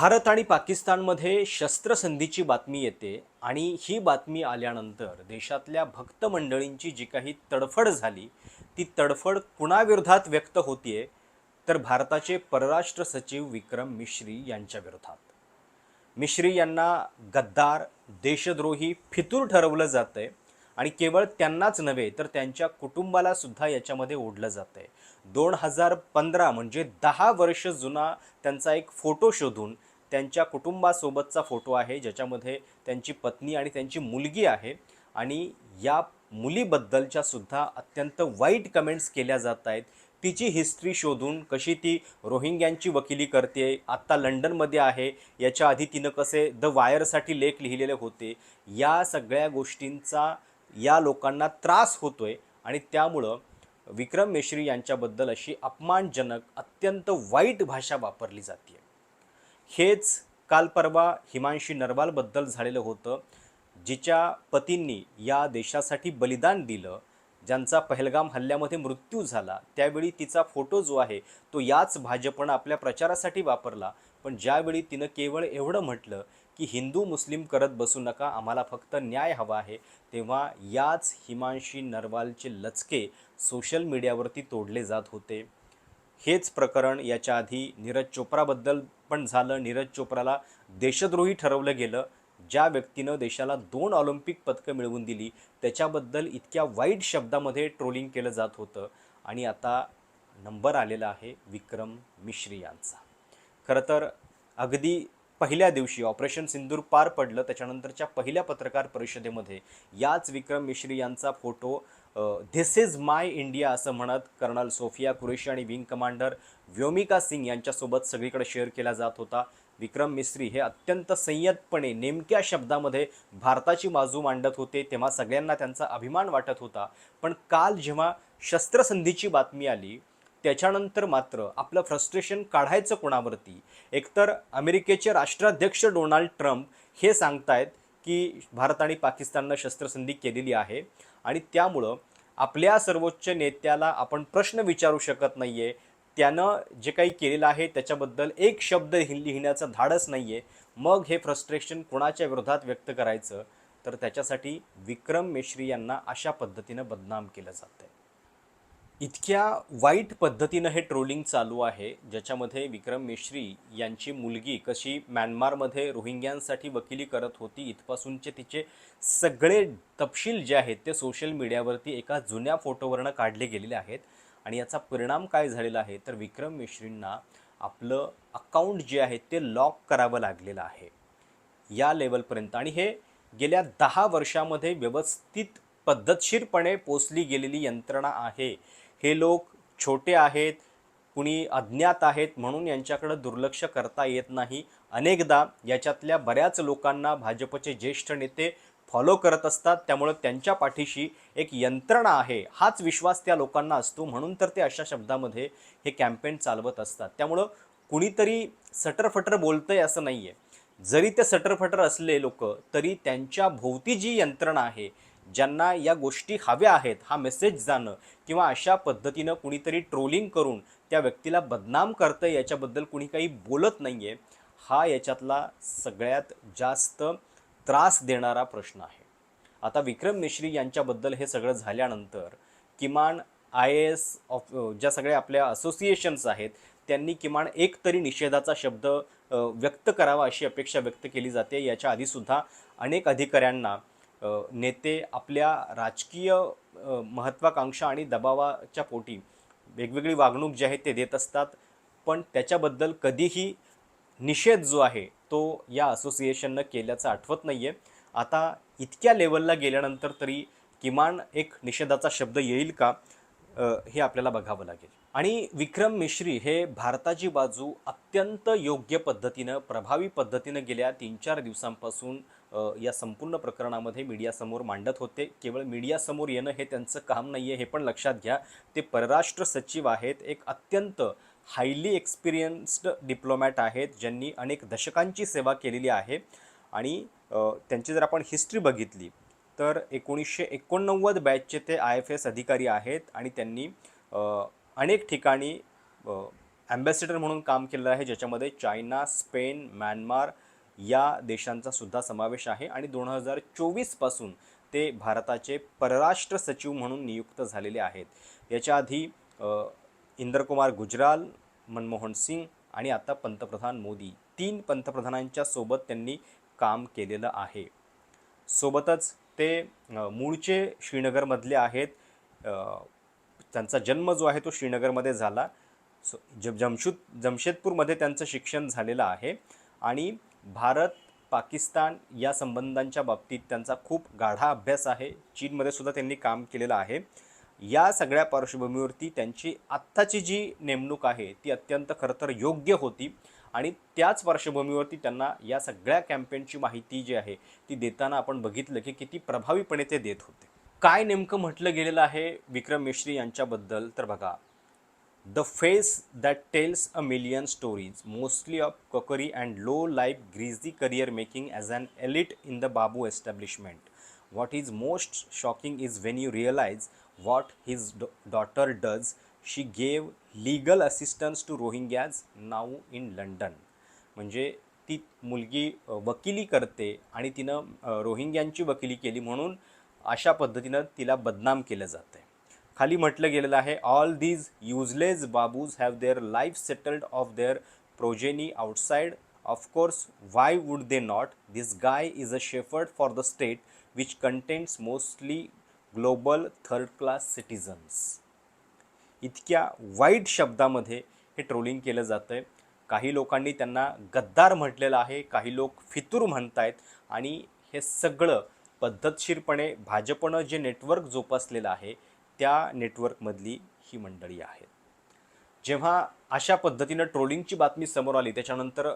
भारत आणि पाकिस्तानमध्ये शस्त्रसंधीची बातमी येते आणि ही बातमी आल्यानंतर देशातल्या भक्त मंडळींची जी काही तडफड झाली ती तडफड कुणाविरोधात व्यक्त होतीये तर भारताचे परराष्ट्र सचिव विक्रम मिश्री यांच्या विरोधात. मिश्री यांना गद्दार देशद्रोही फितूर ठरवलं जातंय आणि केवळ त्यांनाच नव्हे तर त्यांच्या कुटुंबाला सुद्धा याच्यामध्ये ओढलं जातंय. दोन हजार पंधरा म्हणजे दहा वर्ष जुना त्यांचा एक फोटो शोधून त्यांच्या कुटुंबासोबतचा फोटो आहे ज्याच्यामध्ये त्यांची पत्नी आणि त्यांची मुलगी आहे. आणि या मुलीबद्दलच्या सुद्धा अत्यंत वाईट कमेंट्स केल्या जात आहेत. तिची हिस्ट्री शोधून कशी ती रोहिंग्यांची वकिली करते आत्ता लंडनमध्ये आहे याच्या आधी तिनं कसे द वायरसाठी लेख लिहिलेले होते या सगळ्या गोष्टींचा या लोकांना त्रास होतो आहे आणि त्यामुळं विक्रम मेश्री यांच्याबद्दल अशी अपमानजनक अत्यंत वाईट भाषा वापरली जाते हेच काल परवा हिमांशी नरवालबद्दल झालेलं होतं जिच्या पतींनी या देशासाठी बलिदान दिलं ज्यांचा पहलगाम हल्ल्यामध्ये मृत्यू झाला. त्यावेळी तिचा फोटो जो आहे तो याच भाजपनं आपल्या प्रचारासाठी वापरला. पण ज्यावेळी तिनं केवळ एवढं म्हटलं की हिंदू मुस्लिम करत बसू नका आम्हाला फक्त न्याय हवा आहे तेव्हा याच हिमांशी नरवालचे लचके सोशल मीडियावरती तोडले जात होते. हेच प्रकरण याच्या आधी नीरज चोप्राबद्दल पण झालं. नीरज चोप्राला देशद्रोही ठरवलं गेलं. ज्या व्यक्तीनं देशाला दोन ऑलिम्पिक पदकं मिळवून दिली त्याच्याबद्दल इतक्या वाईट शब्दामध्ये ट्रोलिंग केलं जात होतं. आणि आता नंबर आलेला आहे विक्रम मिश्री यांचा. खरं तर अगदी पहिल्या दिवशी ऑपरेशन सिंदूर पार पडलं. त्याच्यानंतरच्या पहिल्या पत्रकार परिषदेमध्ये याच विक्रम मिश्री यांचा photo this is my India असं म्हणत कर्नल सोफिया कुरेशी आणि विंग कमांडर व्योमिका सिंग यांच्यासोबत सगळीकडे शेअर केला जात होता. विक्रम मिस्त्री हे अत्यंत संयतपणे नेमक्या शब्दामध्ये भारताची बाजू मांडत होते तेव्हा सगळ्यांना त्यांचा अभिमान वाटत होता. पण काल जेव्हा शस्त्रसंधीची बातमी आली त्याच्यानंतर मात्र आपलं फ्रस्ट्रेशन काढायचं कोणावरती? एकतर अमेरिकेचे राष्ट्राध्यक्ष डोनाल्ड ट्रम्प हे सांगतायत की भारत आणि पाकिस्ताननं शस्त्रसंधी केलेली आहे आणि त्यामुळं आपल्या सर्वोच्च नेत्याला आपण प्रश्न विचारू शकत नाही आहे त्यानं जे काही केलेलं आहे त्याच्याबद्दल एक शब्द लिहिण्याचं धाडस नाही आहे मग हे फ्रस्ट्रेशन कोणाच्या विरोधात व्यक्त करायचं? तर त्याच्यासाठी विक्रम मेश्री यांना अशा पद्धतीनं बदनाम केलं जातं इतक्या वाईट पद्धतीनं हे ट्रोलिंग चालू आहे ज्याच्यामध्ये विक्रम मिश्री यांची मुलगी कशी म्यानमारमध्ये रोहिंग्यांसाठी वकिली करत होती इथपासूनचे तिचे सगळे तपशील जे आहेत ते सोशल मीडियावरती एका जुन्या फोटोवरनं काढले गेलेले आहेत. आणि याचा परिणाम काय झालेला आहे? तर विक्रम मिश्रींना आपलं अकाउंट जे आहे ते लॉक करावं लागलेलं आहे. या लेवलपर्यंत. आणि हे गेल्या दहा वर्षामध्ये व्यवस्थित पद्धतशीरपणे पोचली गेलेली यंत्रणा आहे. हे लोक छोटे आहेत कुणी अज्ञात आहेत म्हणून यांच्याकडं दुर्लक्ष करता येत नाही. अनेकदा याच्यातल्या बऱ्याच लोकांना भाजपचे ज्येष्ठ नेते फॉलो करत असतात. त्यामुळं त्यांच्या पाठीशी एक यंत्रणा आहे. हाच विश्वास त्या लोकांना असतो. म्हणून तर ते अशा शब्दामध्ये हे कॅम्पेन चालवत असतात. त्यामुळं कुणीतरी सटरफटर बोलतंय असं नाही आहे जरी ते सटरफटर असले लोक तरी त्यांच्या भोवती जी यंत्रणा आहे ज्यांना या गोष्टी हव्या आहेत हा मेसेज जाणं किंवा अशा पद्धतीनं कुणीतरी ट्रोलिंग करून त्या व्यक्तीला बदनाम करतं याच्याबद्दल कुणी काही बोलत नाही आहे हा याच्यातला सगळ्यात जास्त त्रास देणारा प्रश्न आहे. आता विक्रम मिश्री यांच्याबद्दल हे सगळं झाल्यानंतर किमान आय ए एस ऑफ ज्या सगळ्या आपल्या असोसिएशन्स आहेत त्यांनी किमान एक तरी निषेधाचा शब्द व्यक्त करावा अशी अपेक्षा व्यक्त केली जाते. याच्या आधीसुद्धा अनेक अधिकाऱ्यांना नेते आपल्या राजकीय महत्त्वाकांक्षा आणि दबावाच्या पोटी वेगवेगळी वागणूक जी आहे ते देत असतात. पण त्याच्याबद्दल कधीही निषेध जो आहे तो या असोसिएशननं केल्याचं आठवत नाही आहे आता इतक्या लेवलला गेल्यानंतर तरी किमान एक निषेधाचा शब्द येईल का? हे आपल्याला बघावं लागेल. आणि विक्रम मिश्री हे भारताची बाजू अत्यंत योग्य पद्धतीनं प्रभावी पद्धतीनं गेल्या तीन चार दिवसांपासून या संपूर्ण प्रकरणामध्ये मीडियासमोर मांडत होते. केवळ मीडियासमोर येणं हे त्यांचं काम नाही आहे हे पण लक्षात घ्या. ते परराष्ट्र सचिव आहेत. एक अत्यंत हायली एक्सपिरियन्स्ड डिप्लोमॅट आहेत ज्यांनी अनेक दशकांची सेवा केलेली आहे. आणि त्यांची जर आपण हिस्ट्री बघितली तर एकोणीसशे एकोणनव्वद बॅचचे ते आय एफ एस अधिकारी आहेत आणि त्यांनी अनेक ठिकाणी ॲम्बॅसेडर म्हणून काम केलेलं आहे ज्याच्यामध्ये चायना स्पेन म्यानमार या देशांचा सुद्धा समावेश आहे आणि दोन हजार चोवीसपासून ते भारताचे परराष्ट्र सचिव म्हणून नियुक्त झालेले आहेत. याच्या आधी इंद्रकुमार गुजराल मनमोहन सिंग आणि आता पंतप्रधान मोदी तीन पंतप्रधानांच्या सोबत त्यांनी काम केलेलं आहे. सोबतच ते मूळचे श्रीनगरमधले आहेत. त्यांचा जन्म जो आहे तो श्रीनगरमध्ये झाला. सो ज जमशूद जमशेदपूरमध्ये त्यांचं शिक्षण झालेलं आहे. आणि भारत पाकिस्तान या संबंधांच्या बाबतीत त्यांचा खूप गाढा अभ्यास आहे. चीनमध्ये सुद्धा त्यांनी काम केलेलं आहे. या सगळ्या पार्श्वभूमीवरती त्यांची आत्ताची जी नेमणूक आहे ती अत्यंत खरं तर योग्य होती. आणि त्याच पार्श्वभूमीवरती त्यांना या सगळ्या कॅम्पेनची माहिती जी आहे ती देताना आपण बघितलं की किती प्रभावीपणे ते देत होते. काय नेमकं म्हटलं गेलेलं आहे विक्रम मिश्री यांच्याबद्दल? तर बघा the face that tells a million stories mostly of cookery and low life greasy career making as an elite in the babu establishment what is most shocking is when you realize what his da- daughter does. She gave legal assistance to rohingyas now in london. म्हणजे ती मुलगी वकिली करते आणि तिनं रोहिंग्यांची वकिली केली म्हणून अशा पद्धतीनं तिला बदनाम केलं जातं आहे खाली म्हटलं गेलेलं आहे all these useless babus have their life settled off their progeny outside of course why would they not this guy is a shepherd for the state which contains mostly global third class citizens इतक्या वाईट शब्दामध्ये हे trawling केलं जातं आहे काही लोकांनी त्यांना गद्दार म्हटलेलं आहे काही लोक फितूर म्हणत आहेत आणि हे सगळं पद्धतशीरपणे भाजपनं जे नेटवर्क जोपासलेलं आहे त्या नेटवर्कमधली ही मंडळी आहेत जेव्हा अशा पद्धतीनं ट्रोलिंगची बातमी समोर आली त्याच्यानंतर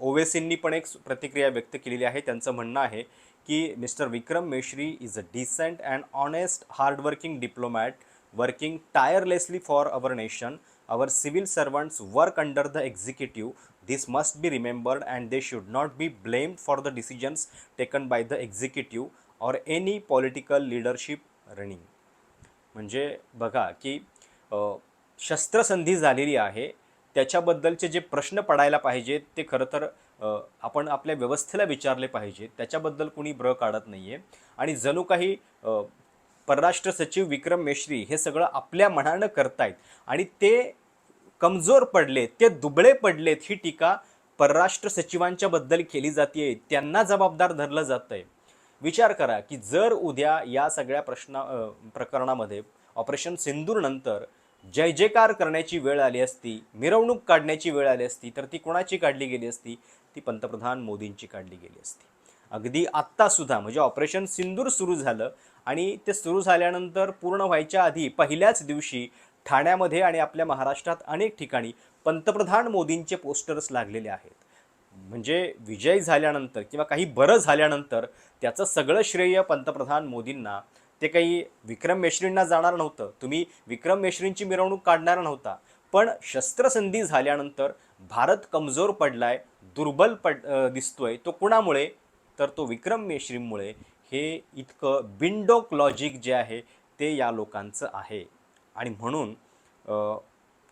ओवेसींनी पण एक प्रतिक्रिया व्यक्त केलेली आहे. त्यांचं म्हणणं आहे की mister Vikram Misri is a decent and honest hardworking diplomat working tirelessly for our nation our civil servants work under the executive this must be remembered and they should not be blamed for the decisions taken by the executive or any political leadership running म्हणजे बघा की शस्त्रसंधी झालेली आहे त्याच्याबद्दलचे जे प्रश्न पडायला पाहिजेत ते खरं तर आपण आपल्या व्यवस्थेला विचारले पाहिजेत त्याच्याबद्दल कुणी ब्र काढत नाही आहे आणि जणू काही परराष्ट्र सचिव विक्रम मेश्री हे सगळं आपल्या मनानं करतायत आणि ते कमजोर पडलेत ते दुबळे पडलेत ही टीका परराष्ट्र सचिवांच्याबद्दल केली जाते त्यांना जबाबदार धरलं जातं आहे विचार करा की जर उद्या या सगळ्या प्रश्ना प्रकरणामध्ये ऑपरेशन सिंदूरनंतर जय जयकार करण्याची वेळ आली असती मिरवणूक काढण्याची वेळ आली असती तर ती कोणाची काढली गेली असती? ती पंतप्रधान मोदींची काढली गेली असती. अगदी आत्तासुद्धा म्हणजे ऑपरेशन सिंदूर सुरू झालं आणि ते सुरू झाल्यानंतर पूर्ण व्हायच्या आधी पहिल्याच दिवशी ठाण्यामध्ये आणि आपल्या महाराष्ट्रात अनेक ठिकाणी पंतप्रधान मोदींचे पोस्टर्स लागलेले आहेत. म्हणजे विजय झाल्यानंतर किंवा काही बरं झाल्यानंतर त्याचं सगळं श्रेय पंतप्रधान मोदींना ते काही विक्रम मेश्रींना जाणार नव्हतं. तुम्ही विक्रम मेश्रींची मिरवणूक काढणार नव्हता. पण शस्त्रसंधी झाल्यानंतर भारत कमजोर पडलाय दुर्बल पड दिसतोय. तो कुणामुळे? तर तो विक्रम मेश्रींमुळे. हे इतकं बिंडोक लॉजिक जे आहे ते या लोकांचं आहे. आणि म्हणून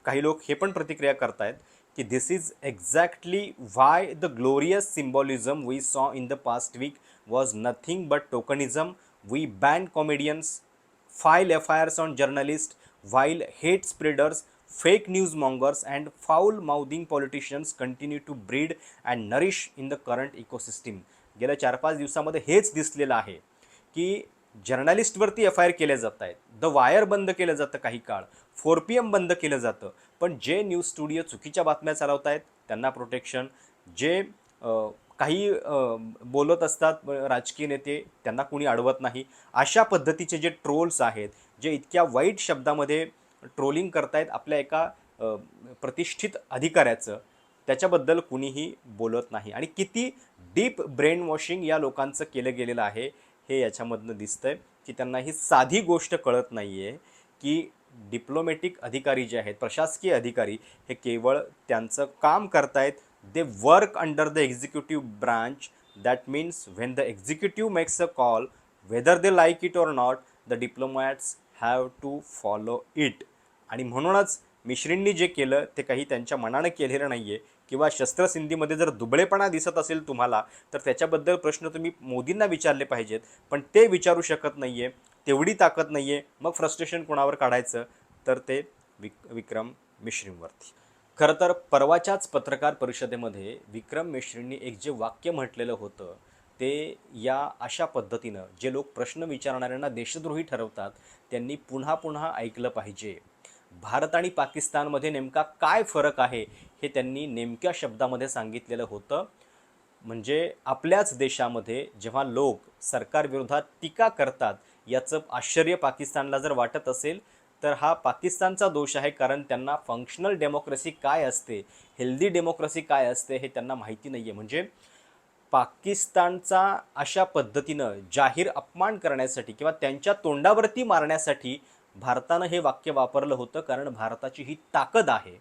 काही लोक हे पण प्रतिक्रिया करतायत. की this is exactly why the glorious symbolism we saw in the past week was nothing but tokenism we ban comedians file F I Rs on journalist while hate spreaders, fake news mongers, and foul mouthing politicians continue to breed and nourish in the current ecosystem. गेल्या चार पाच दिवसामध्ये हेच दिसलेलं आहे की जर्नलिस्टवरती F I R केल्या जात आहेत. द वायर बंद केलं जातं काही काळ. फोर पी एम बंद केलं जातं. पण जे न्यूज स्टुडिओ चुकीच्या बातम्या चालवत आहेत त्यांना प्रोटेक्शन. जे काही बोलत असतात राजकीय नेते त्यांना कुणी अडवत नाही. अशा पद्धतीचे जे ट्रोल्स आहेत जे इतक्या वाईट शब्दामध्ये ट्रोलिंग करतायत आपल्या एका प्रतिष्ठित अधिकाऱ्याचं त्याच्याबद्दल कुणीही बोलत नाही. आणि किती डीप ब्रेन वॉशिंग या लोकांचं केलं गेलेलं आहे हे याच्यामधनं दिसतंय की त्यांना ही साधी गोष्ट कळत नाही आहे की डिप्लोमॅटिक अधिकारी जे आहेत प्रशासकीय अधिकारी हे केवळ त्यांचं काम करतायत. They work under the executive branch that means when the executive makes a call whether they like it or not the diplomats have to follow it आणि म्हणूनच मिश्रींनी जे केलं ते काही त्यांच्या मनानं केलेलं नाही आहे किंवा शस्त्रसिंधीमध्ये जर दुबळेपणा दिसत असेल तुम्हाला तर त्याच्याबद्दल प्रश्न तुम्ही मोदींना विचारले पाहिजेत. पण ते विचारू शकत नाही आहे तेवढी ताकद नाही आहे मग फ्रस्ट्रेशन कोणावर काढायचं? तर ते विक विक्रम मिश्रींवरती. खरं तर परवाच्याच पत्रकार परिषदेमध्ये विक्रम मिश्रींनी एक जे वाक्य म्हटलेलं होतं ते या अशा पद्धतीनं जे लोक प्रश्न विचारणाऱ्यांना देशद्रोही ठरवतात त्यांनी पुन्हा पुन्हा ऐकलं पाहिजे. भारत आणि पाकिस्तानमध्ये नेमका काय फरक आहे हे त्यांनी नेमक्या शब्दामध्ये सांगितलेलं होतं. म्हणजे आपल्याच देशामध्ये जेव्हा लोक सरकारविरोधात टीका करतात याचं आश्चर्य पाकिस्तानला जर वाटत असेल तर हा पाकिस्तानचा दोष आहे कारण त्यांना फंक्शनल डेमोक्रेसी काय असते हेल्दी डेमोक्रेसी काय असते हे त्यांना माहिती नाही आहे म्हणजे पाकिस्तानचा अशा पद्धतीनं जाहीर अपमान करण्यासाठी किंवा त्यांच्या तोंडावरती मारण्यासाठी भारतानं हे वाक्य वापरलं होतं कारण भारताची ही ताकद आहे.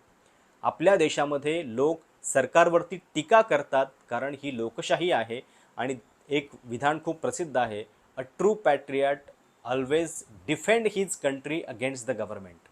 आपल्या देशामध्ये लोक सरकारवरती टीका करतात कारण ही लोकशाही आहे आणि एक विधान खूप प्रसिद्ध आहे. A true patriot always defend his country against the government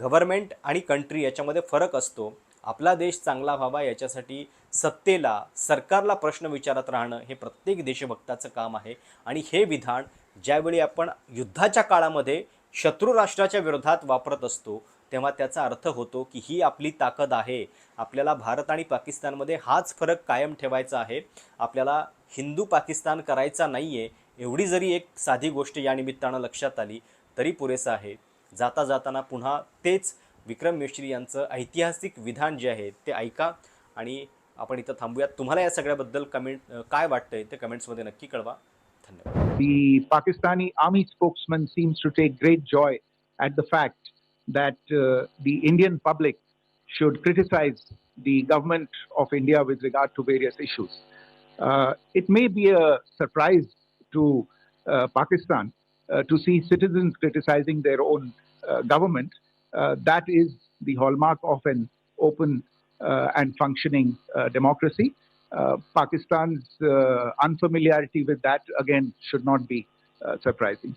government आणि कंट्री याच्यामध्ये फरक असतो. आपला देश चांगला व्हावा याच्यासाठी सत्तेला सरकारला प्रश्न विचारत राहणं हे प्रत्येक देशभक्ताचं काम आहे. आणि हे विधान ज्यावेळी आपण युद्धाच्या काळामध्ये शत्रू राष्ट्राच्या विरोधात वापरत असतो तेव्हा त्याचा अर्थ होतो की ही आपली ताकद आहे. आपल्याला भारत आणि पाकिस्तानमध्ये हाच फरक कायम ठेवायचा आहे. आपल्याला हिंदू पाकिस्तान करायचा नाही आहे एवढी जरी एक साधी गोष्ट या निमित्तानं लक्षात आली तरी पुरेसं आहे. जाता जाताना पुन्हा तेच विक्रम मिश्री यांचं ऐतिहासिक विधान जे आहे ते ऐका. आणि आपण इथं थांबूयात. तुम्हाला या सगळ्याबद्दल कमेंट काय वाटतंय ते कमेंट्समध्ये नक्की कळवा. धन्यवाद. The Pakistani army spokesman seems to take great joy at the fact that uh, the Indian public should criticize the government of India with regard to various issues. Uh, it may be a surprise to uh, Pakistan uh, to see citizens criticizing their own uh, government. Uh, that is the hallmark of an open and functioning democracy. Uh, Pakistan's uh, unfamiliarity with that again should not be uh, surprising.